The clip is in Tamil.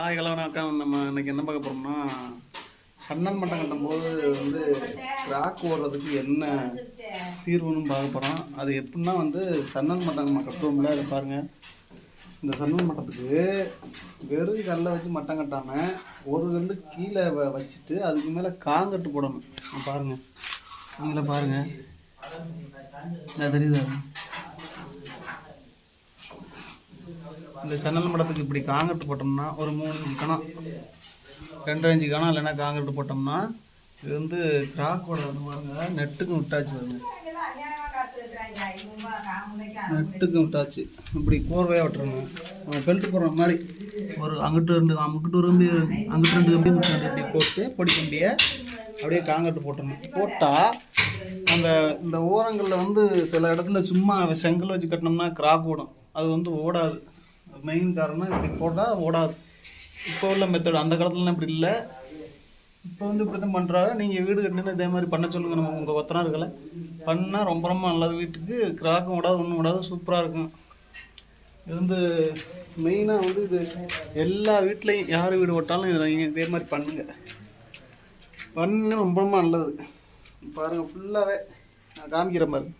ஹாய் ஹலோ அக்கா நம்ம இன்னைக்கு என்ன பார்க்க போறோம்னா சன்னல் மட்டம் கட்டும்போது வந்து ராக் ஓடுறதுக்கு என்ன தீர்வுன்னு பார்க்க போகிறோம் அது எப்படின்னா வந்து சன்னல் மட்டம் நம்ம கட்டுவோம்ல அதை பாருங்கள் இந்த சன்னல் மட்டத்துக்கு வெறும் கல்லை வச்சு மட்டம் கட்டாமல் ஒரு கல்லு கீழே வ- வச்சுட்டு அதுக்கு மேலே காங்கட்டு போடணும். பாருங்கள் பாருங்க. நீங்களே பாருங்க. தெரியுது? இந்த சன்னல் மடத்துக்கு இப்படி காங்கிரட்டு போட்டோம்னா ஒரு மூணு இஞ்சு கணம் ரெண்டரை இஞ்சு கணம் இல்லைன்னா காங்கிரட்டு போட்டோம்னா இது வந்து கிராக்கோட வந்து பாருங்க நெட்டுக்கும் விட்டாச்சு வருது நெட்டுக்கும் விட்டாச்சு. இப்படி கோர்வையாக விட்டுருங்க. பெல்ட் போடுற மாதிரி ஒரு அங்கிட்டு ரெண்டு அங்கிட்டு ஒரு அங்கிட்டு ரெண்டு கம்பி இங்கிட்டு இப்படி போட்டு பொடி கம்பியை அப்படியே காங்கிரட்டு போட்டுருணும் போட்டால் அந்த இந்த ஓரங்களில் வந்து சில இடத்துல சும்மா செங்கல் வச்சு கட்டினோம்னா கிராக் ஓடும். அது வந்து ஓடாது. மெயின் காரணம் இப்படி போட்டால் ஓடாது. இப்போ உள்ள மெத்தட் அந்த காலத்துலலாம் இப்படி இல்லை. இப்போ வந்து இப்படி தான் பண்ணுறாங்க நீங்கள் வீடு கட்டினா இதே மாதிரி பண்ண சொல்லுங்கள் நம்ம உங்கள் ஒத்தனார்களை பண்ணால் ரொம்ப ரொம்ப நல்லது வீட்டுக்கு. கிராக்கும் விடாது ஒன்றும் விடாது சூப்பராக இருக்கும். இது வந்து மெயினாக வந்து இது எல்லா வீட்லேயும் யார் வீடு ஓட்டாலும் இதில் நீங்கள் இதே மாதிரி பண்ணுங்கள் பண்ணு ரொம்ப ரொம்ப நல்லது. பாருங்கள் ஃபுல்லாகவே நான் காமிக்கிற மாதிரி.